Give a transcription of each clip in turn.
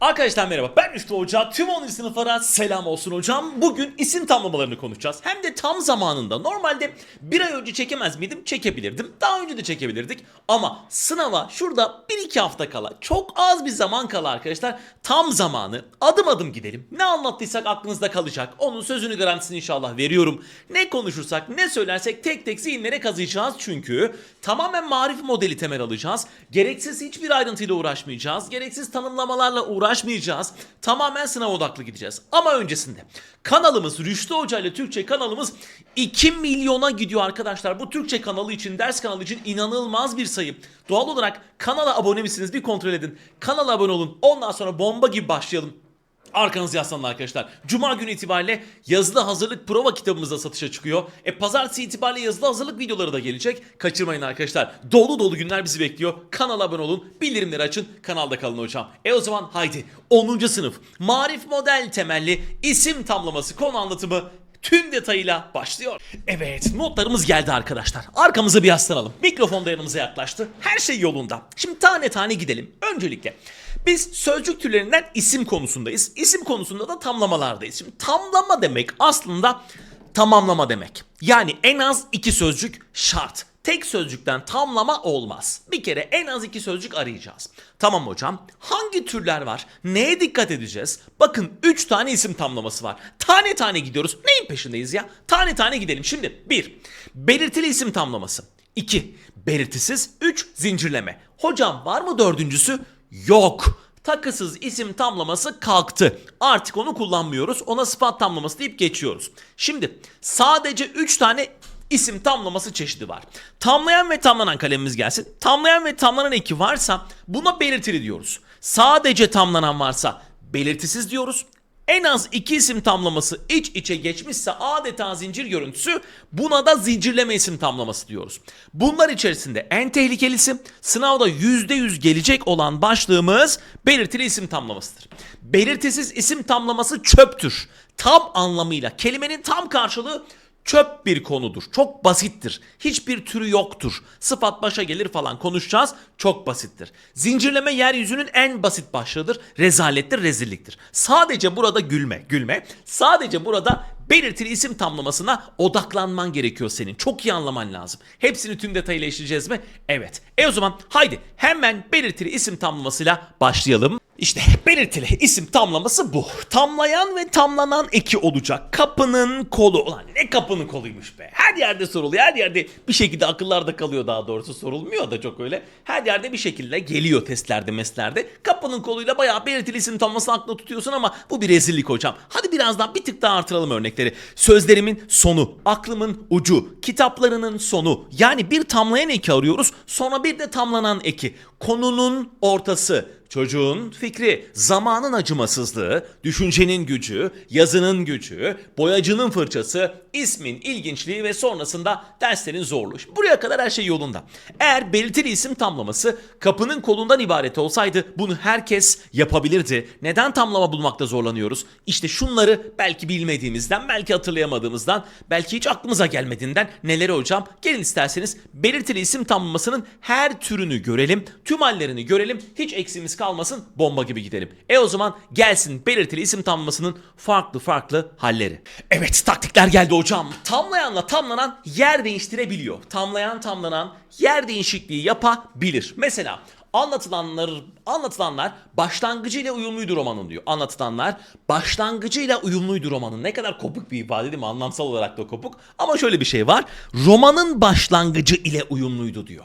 Arkadaşlar merhaba ben Rüştü Hoca. Tüm 10. sınıflara selam olsun hocam. Bugün isim tamlamalarını konuşacağız. Hem de tam zamanında. Normalde bir ay önce çekemez miydim? Çekebilirdim. Daha önce de çekebilirdik. Ama sınava şurada 1-2 hafta kala çok az bir zaman kala arkadaşlar tam zamanı adım adım gidelim. Ne anlattıysak aklınızda kalacak. Onun sözünü garantisini inşallah veriyorum. Ne konuşursak ne söylersek tek tek zihinlere kazıyacağız çünkü tamamen marif modeli temel alacağız. Gereksiz hiçbir ayrıntıyla uğraşmayacağız. Gereksiz tanımlamalarla uğraşmayacağız. Tamamen sınav odaklı gideceğiz. Ama öncesinde kanalımız Rüştü Hoca ile Türkçe kanalımız 2 milyona gidiyor arkadaşlar. Bu Türkçe kanalı için, ders kanalı için inanılmaz bir sayı. Doğal olarak kanala abone misiniz bir kontrol edin. Kanala abone olun. Ondan sonra bomba gibi başlayalım. Arkanız yaslanın arkadaşlar. Cuma günü itibariyle yazılı hazırlık prova kitabımız da satışa çıkıyor. E pazartesi itibariyle yazılı hazırlık videoları da gelecek. Kaçırmayın arkadaşlar. Dolu dolu günler bizi bekliyor. Kanala abone olun. Bildirimleri açın. Kanalda kalın hocam. E o zaman haydi 10. sınıf Marif Model temelli isim tamlaması konu anlatımı tüm detayıyla başlıyor. Evet notlarımız geldi arkadaşlar. Arkamızı bir yaslanalım. Mikrofon da yanımıza yaklaştı. Her şey yolunda. Şimdi tane tane gidelim. Öncelikle biz sözcük türlerinden isim konusundayız. İsim konusunda da tamlamalardayız. Şimdi tamlama demek aslında tamamlama demek. Yani en az iki sözcük şart. Tek sözcükten tamlama olmaz. Bir kere en az iki sözcük arayacağız. Tamam hocam. Hangi türler var? Neye dikkat edeceğiz? Bakın 3 tane isim tamlaması var. Tane tane gidiyoruz. Neyin peşindeyiz ya? Tane tane gidelim. Şimdi 1. Belirtili isim tamlaması. 2. Belirtisiz. 3. Zincirleme. Hocam var mı dördüncüsü? Yok. Takısız isim tamlaması kalktı. Artık onu kullanmıyoruz. Ona sıfat tamlaması deyip geçiyoruz. Şimdi sadece 3 tane isim tamlaması çeşidi var. Tamlayan ve tamlanan kalemimiz gelsin. Tamlayan ve tamlanan eki varsa buna belirtili diyoruz. Sadece tamlanan varsa belirtisiz diyoruz. En az iki isim tamlaması iç içe geçmişse adeta zincir görüntüsü buna da zincirleme isim tamlaması diyoruz. Bunlar içerisinde en tehlikelisi sınavda %100 gelecek olan başlığımız belirtili isim tamlamasıdır. Belirtisiz isim tamlaması çöptür. Tam anlamıyla kelimenin tam karşılığı çöp bir konudur. Çok basittir. Hiçbir türü yoktur. Sıfat başa gelir falan konuşacağız. Çok basittir. Zincirleme yeryüzünün en basit başlığıdır. Rezalettir, rezilliktir. Sadece burada gülme, gülme. Sadece burada belirtili isim tamlamasına odaklanman gerekiyor senin. Çok iyi anlaman lazım. Hepsini tüm detayıyla işleyeceğiz mi? Evet. E o zaman haydi hemen belirtili isim tamlamasıyla başlayalım. İşte belirtili isim tamlaması bu. Tamlayan ve tamlanan eki olacak. Kapının kolu. Ulan ne kapının koluymuş be. Her yerde soruluyor. Her yerde bir şekilde akıllarda kalıyor daha doğrusu. Sorulmuyor da çok öyle. Her yerde bir şekilde geliyor testlerde meslerde. Kapının koluyla bayağı belirtili isim tamlamasını aklında tutuyorsun ama bu bir rezillik hocam. Hadi birazdan bir tık daha artıralım örnekleri. Sözlerimin sonu, aklımın ucu, kitaplarının sonu. Yani bir tamlayan eki arıyoruz. Sonra bir de tamlanan eki. Konunun ortası. Çocuğun fikri, zamanın acımasızlığı, düşüncenin gücü, yazının gücü, boyacının fırçası, ismin ilginçliği ve sonrasında derslerin zorluğu. Buraya kadar her şey yolunda. Eğer belirtili isim tamlaması kapının kolundan ibaret olsaydı bunu herkes yapabilirdi. Neden tamlama bulmakta zorlanıyoruz? İşte şunları belki bilmediğimizden, belki hatırlayamadığımızdan, belki hiç aklımıza gelmediğinden neleri hocam? Gelin isterseniz belirtili isim tamlamasının her türünü görelim, tüm hallerini görelim, hiç eksiğimiz kalmasın, bomba gibi gidelim. E o zaman gelsin belirtili isim tamlamasının farklı farklı halleri. Evet taktikler geldi hocam. Tamlayanla tamlanan yer değiştirebiliyor. Tamlayan tamlanan yer değişikliği yapabilir. Mesela anlatılanlar anlatılanlar başlangıcıyla uyumluydu romanın diyor. Anlatılanlar başlangıcıyla uyumluydu romanın. Ne kadar kopuk bir ifade değil mi? Anlamsal olarak da kopuk. Ama şöyle bir şey var. Romanın başlangıcı ile uyumluydu diyor.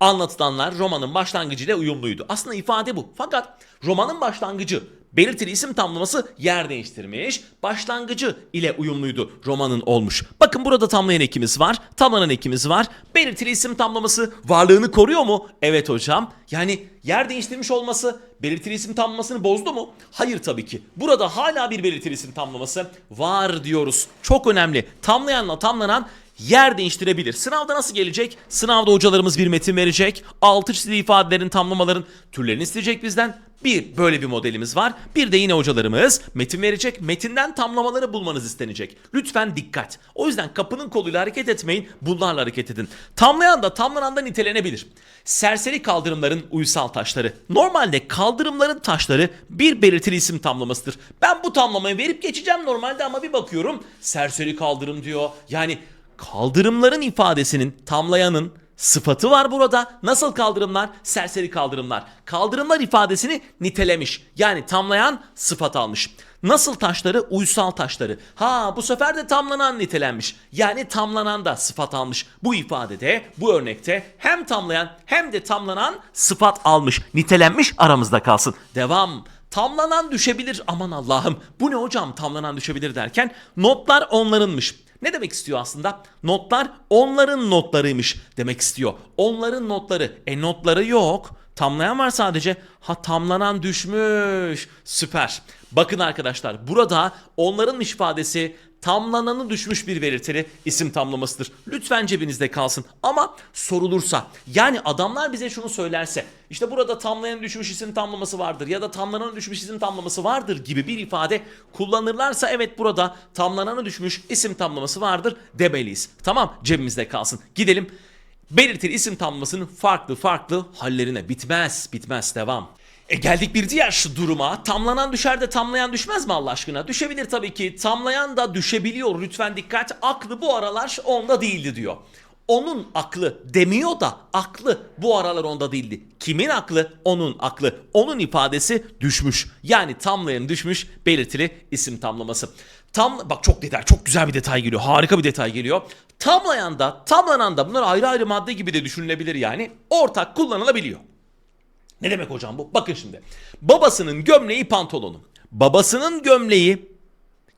Anlatılanlar romanın başlangıcıyla uyumluydu. Aslında ifade bu. Fakat romanın başlangıcı belirtili isim tamlaması yer değiştirmiş. Başlangıcı ile uyumluydu romanın olmuş. Bakın burada tamlayan ekimiz var. Tamlanan ekimiz var. Belirtili isim tamlaması varlığını koruyor mu? Evet hocam. Yani yer değiştirmiş olması belirtili isim tamlamasını bozdu mu? Hayır tabii ki. Burada hala bir belirtili isim tamlaması var diyoruz. Çok önemli. Tamlayanla tamlanan yer değiştirebilir. Sınavda nasıl gelecek? Sınavda hocalarımız bir metin verecek. Altı çizili ifadelerin tamlamaların türlerini isteyecek bizden. Bir böyle bir modelimiz var. Bir de yine hocalarımız metin verecek. Metinden tamlamaları bulmanız istenecek. Lütfen dikkat. O yüzden kapının koluyla hareket etmeyin. Bunlarla hareket edin. Tamlayan da tamlanan da nitelenebilir. Serseri kaldırımların uysal taşları. Normalde kaldırımların taşları bir belirtili isim tamlamasıdır. Ben bu tamlamayı verip geçeceğim normalde ama bir bakıyorum serseri kaldırım diyor. Yani kaldırımların ifadesinin tamlayanın Sıfatı var burada. Nasıl kaldırımlar? Serseri kaldırımlar. Kaldırımlar ifadesini nitelemiş. Yani tamlayan sıfat almış. Nasıl taşları? Uysal taşları. Ha bu sefer de tamlanan nitelenmiş. Yani tamlanan da sıfat almış. Bu ifadede, bu örnekte hem tamlayan hem de tamlanan sıfat almış. Nitelenmiş aramızda kalsın. Devam. Tamlanan düşebilir. Aman Allah'ım. Bu ne hocam tamlanan düşebilir derken notlar onlarınmış. Ne demek istiyor aslında? Notlar onların notlarıymış demek istiyor. Onların notları. E notları yok. Tamlayan var sadece. Ha tamlanan düşmüş. Süper. Bakın arkadaşlar burada onların ifadesi tamlananı düşmüş bir belirtili isim tamlamasıdır. Lütfen cebinizde kalsın. Ama sorulursa yani adamlar bize şunu söylerse işte burada tamlayanı düşmüş isim tamlaması vardır ya da tamlananı düşmüş isim tamlaması vardır gibi bir ifade kullanırlarsa evet burada tamlananı düşmüş isim tamlaması vardır demeliyiz. Tamam cebimizde kalsın. Gidelim belirtili isim tamlamasının farklı farklı hallerine. Bitmez bitmez devam. E geldik bir diğer şu duruma. Tamlanan düşer de tamlayan düşmez mi Allah aşkına? Düşebilir tabii ki. Tamlayan da düşebiliyor. Lütfen dikkat. Aklı bu aralar onda değildi diyor. Onun aklı demiyor da aklı bu aralar onda değildi. Kimin aklı? Onun aklı. Onun ifadesi düşmüş. Yani tamlayan düşmüş belirtili isim tamlaması. Tam bak çok detay, çok güzel bir detay geliyor. Harika bir detay geliyor. Tamlayan da, tamlanan da bunlar ayrı ayrı madde gibi de düşünülebilir yani. Ortak kullanılabiliyor. Ne demek hocam bu? Bakın şimdi. Babasının gömleği pantolonu. Babasının gömleği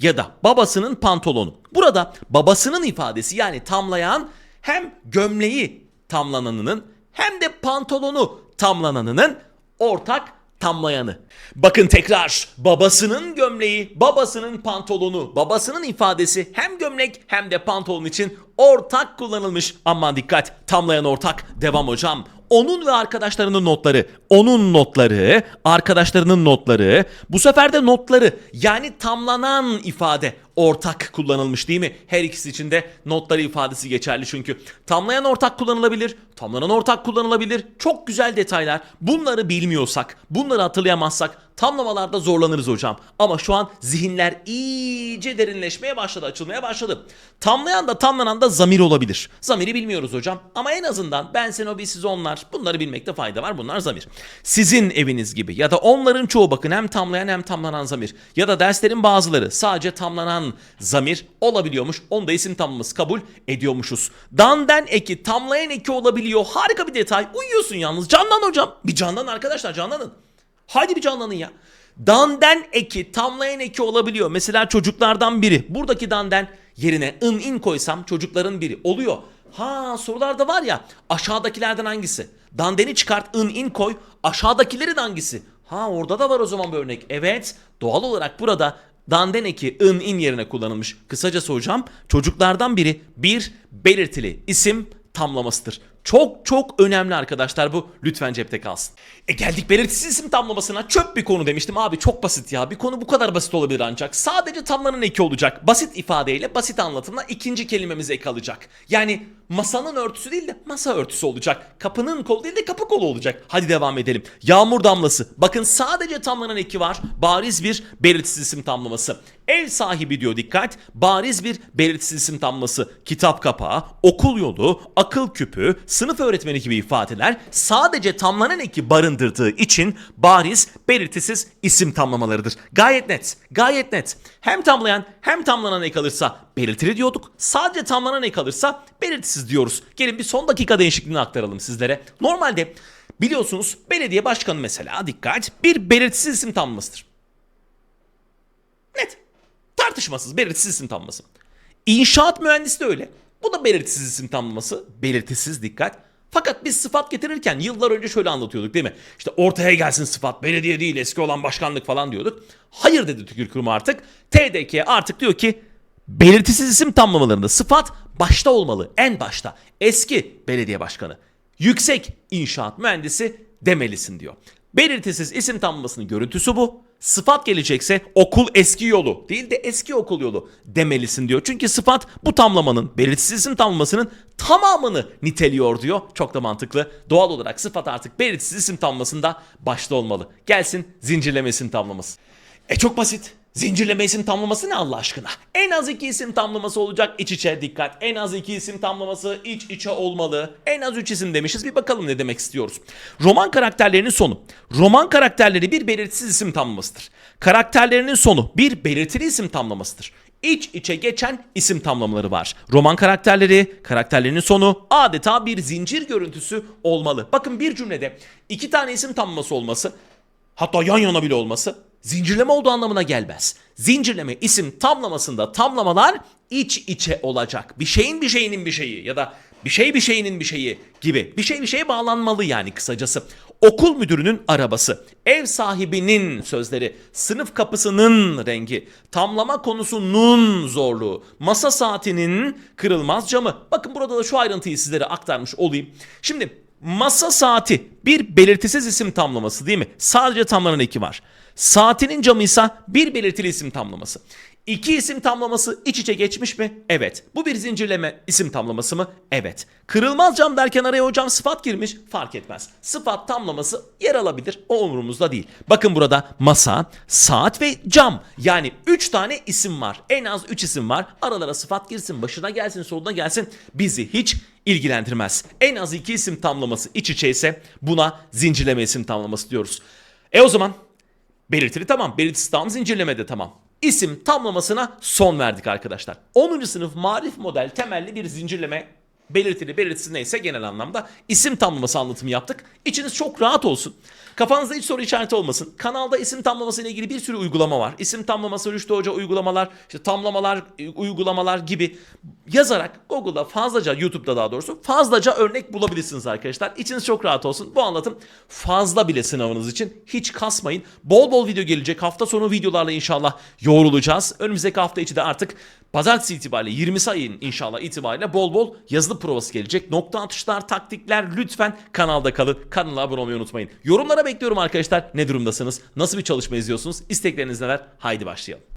ya da babasının pantolonu. Burada babasının ifadesi yani tamlayan hem gömleği tamlananının hem de pantolonu tamlananının ortak tamlayanı. Bakın tekrar babasının gömleği, babasının pantolonu, babasının ifadesi hem gömlek hem de pantolon için ortak kullanılmış. Aman dikkat tamlayan ortak devam hocam. Onun ve arkadaşlarının notları, onun notları, arkadaşlarının notları, bu sefer de notları yani tamlanan ifade ortak kullanılmış değil mi? Her ikisi için de notları ifadesi geçerli çünkü. Tamlayan ortak kullanılabilir, tamlanan ortak kullanılabilir. Çok güzel detaylar. Bunları bilmiyorsak, bunları hatırlayamazsak tamlamalarda zorlanırız hocam. Ama şu an zihinler iyice derinleşmeye başladı, açılmaya başladı. Tamlayan da tamlanan da zamir olabilir. Zamiri bilmiyoruz hocam ama en azından ben sen o biz siz onlar bunları bilmekte fayda var. Bunlar zamir. Sizin eviniz gibi ya da onların çoğu bakın hem tamlayan hem tamlanan zamir ya da derslerin bazıları sadece tamlanan zamir olabiliyormuş. Onu da isim tamlaması kabul ediyormuşuz. Danden eki tamlayan eki olabiliyor. Harika bir detay. Uyuyorsun yalnız. Canlan hocam. Bir canlan arkadaşlar canlanın. Haydi bir canlanın ya. Danden eki, tamlayan eki olabiliyor. Mesela çocuklardan biri. Buradaki danden yerine ın in koysam çocukların biri oluyor. Ha sorularda var ya aşağıdakilerden hangisi? Dandeni çıkart ın in koy. Aşağıdakilerin hangisi? Ha orada da var o zaman bir örnek. Evet doğal olarak burada danden eki ın in yerine kullanılmış. Kısacası hocam çocuklardan biri bir belirtili isim tamlamasıdır. Çok çok önemli arkadaşlar bu. Lütfen cepte kalsın. E geldik belirtisiz isim tamlamasına. Çöp bir konu demiştim abi çok basit ya. Bir konu bu kadar basit olabilir ancak. Sadece tamlanan eki olacak. Basit ifadeyle basit anlatımla ikinci kelimemiz ek alacak. Yani masanın örtüsü değil de masa örtüsü olacak. Kapının kolu değil de kapı kolu olacak. Hadi devam edelim. Yağmur damlası. Bakın sadece tamlanan eki var. Bariz bir belirtisiz isim tamlaması. Ev sahibi diyor dikkat. Bariz bir belirtisiz isim tamlaması. Kitap kapağı, okul yolu, akıl küpü, sınıf öğretmeni gibi ifadeler sadece tamlanan eki barındırdığı için bariz belirtisiz isim tamlamalarıdır. Gayet net. Gayet net. Hem tamlayan hem tamlanan ek alırsa belirtili diyorduk. Sadece tamlanan ek alırsa belirtisiz diyoruz. Gelin bir son dakika değişikliğini aktaralım sizlere. Normalde biliyorsunuz belediye başkanı mesela dikkat bir belirtisiz isim tamlamasıdır. Net. Tartışmasız belirtisiz isim tamlaması. İnşaat mühendisi de öyle. Bu da belirtisiz isim tamlaması. Belirtisiz dikkat. Fakat biz sıfat getirirken yıllar önce şöyle anlatıyorduk değil mi? İşte ortaya gelsin sıfat belediye değil eski olan başkanlık falan diyorduk. Hayır dedi Tükür Kurumu artık. TDK artık diyor ki belirtisiz isim tamlamalarında sıfat başta olmalı en başta. Eski belediye başkanı, yüksek inşaat mühendisi demelisin diyor. Belirtisiz isim tamlamasının görüntüsü bu. Sıfat gelecekse okul eski yolu değil de eski okul yolu demelisin diyor. Çünkü sıfat bu tamlamanın belirtisiz isim tamlamasının tamamını niteliyor diyor. Çok da mantıklı. Doğal olarak sıfat artık belirtisiz isim tamlamasında başta olmalı. Gelsin zincirleme isim tamlaması. E çok basit. Zincirleme isim tamlaması ne Allah aşkına? En az iki isim tamlaması olacak iç içe dikkat. En az iki isim tamlaması iç içe olmalı. En az üç isim demişiz bir bakalım ne demek istiyoruz. Roman karakterlerinin sonu. Roman karakterleri bir belirtisiz isim tamlamasıdır. Karakterlerinin sonu bir belirtili isim tamlamasıdır. İç içe geçen isim tamlamaları var. Roman karakterleri, karakterlerinin sonu adeta bir zincir görüntüsü olmalı. Bakın bir cümlede iki tane isim tamlaması olması hatta yan yana bile olması zincirleme olduğu anlamına gelmez. Zincirleme isim tamlamasında tamlamalar iç içe olacak. Bir şeyin bir şeyinin bir şeyi ya da bir şey bir şeyinin bir şeyi gibi. Bir şey bir şeye bağlanmalı yani kısacası. Okul müdürünün arabası, ev sahibinin sözleri, sınıf kapısının rengi, tamlama konusunun zorluğu, masa saatinin kırılmaz camı. Bakın burada da şu ayrıntıyı sizlere aktarmış olayım. Şimdi Masa saati bir belirtisiz isim tamlaması değil mi? Sadece tamlanan eki var. Saatinin camı bir belirtili isim tamlaması. İki isim tamlaması iç içe geçmiş mi? Evet. Bu bir zincirleme isim tamlaması mı? Evet. Kırılmaz cam derken araya hocam sıfat girmiş. Fark etmez. Sıfat tamlaması yer alabilir. O umurumuzda değil. Bakın burada masa, saat ve cam. Yani 3 tane isim var. En az 3 isim var. Aralara sıfat girsin, başına gelsin, soluna gelsin. Bizi hiç ilgilendirmez. En az 2 isim tamlaması iç içe ise buna zincirleme isim tamlaması diyoruz. E o zaman Belirtili tamam. Belirtisi tam zincirlemede tamam. İsim tamlamasına son verdik arkadaşlar. 10. sınıf marif model temelli bir zincirleme belirtili belirtisi neyse genel anlamda isim tamlaması anlatımı yaptık. İçiniz çok rahat olsun. Kafanızda hiç soru işareti olmasın. Kanalda isim tamlaması ile ilgili bir sürü uygulama var. İsim tamlaması, Rüştü Hoca uygulamalar, işte tamlamalar, e, uygulamalar gibi yazarak Google'da fazlaca, YouTube'da daha doğrusu fazlaca örnek bulabilirsiniz arkadaşlar. İçiniz çok rahat olsun. Bu anlatım fazla bile sınavınız için. Hiç kasmayın. Bol bol video gelecek. Hafta sonu videolarla inşallah yoğrulacağız. Önümüzdeki hafta içi de artık Pazartesi itibariyle 20 ayın inşallah itibariyle bol bol yazılı provası gelecek. Nokta atışlar, taktikler lütfen kanalda kalın. Kanala abone olmayı unutmayın. Yorumlara bekliyorum arkadaşlar. Ne durumdasınız? Nasıl bir çalışma izliyorsunuz? İstekleriniz neler? Haydi başlayalım.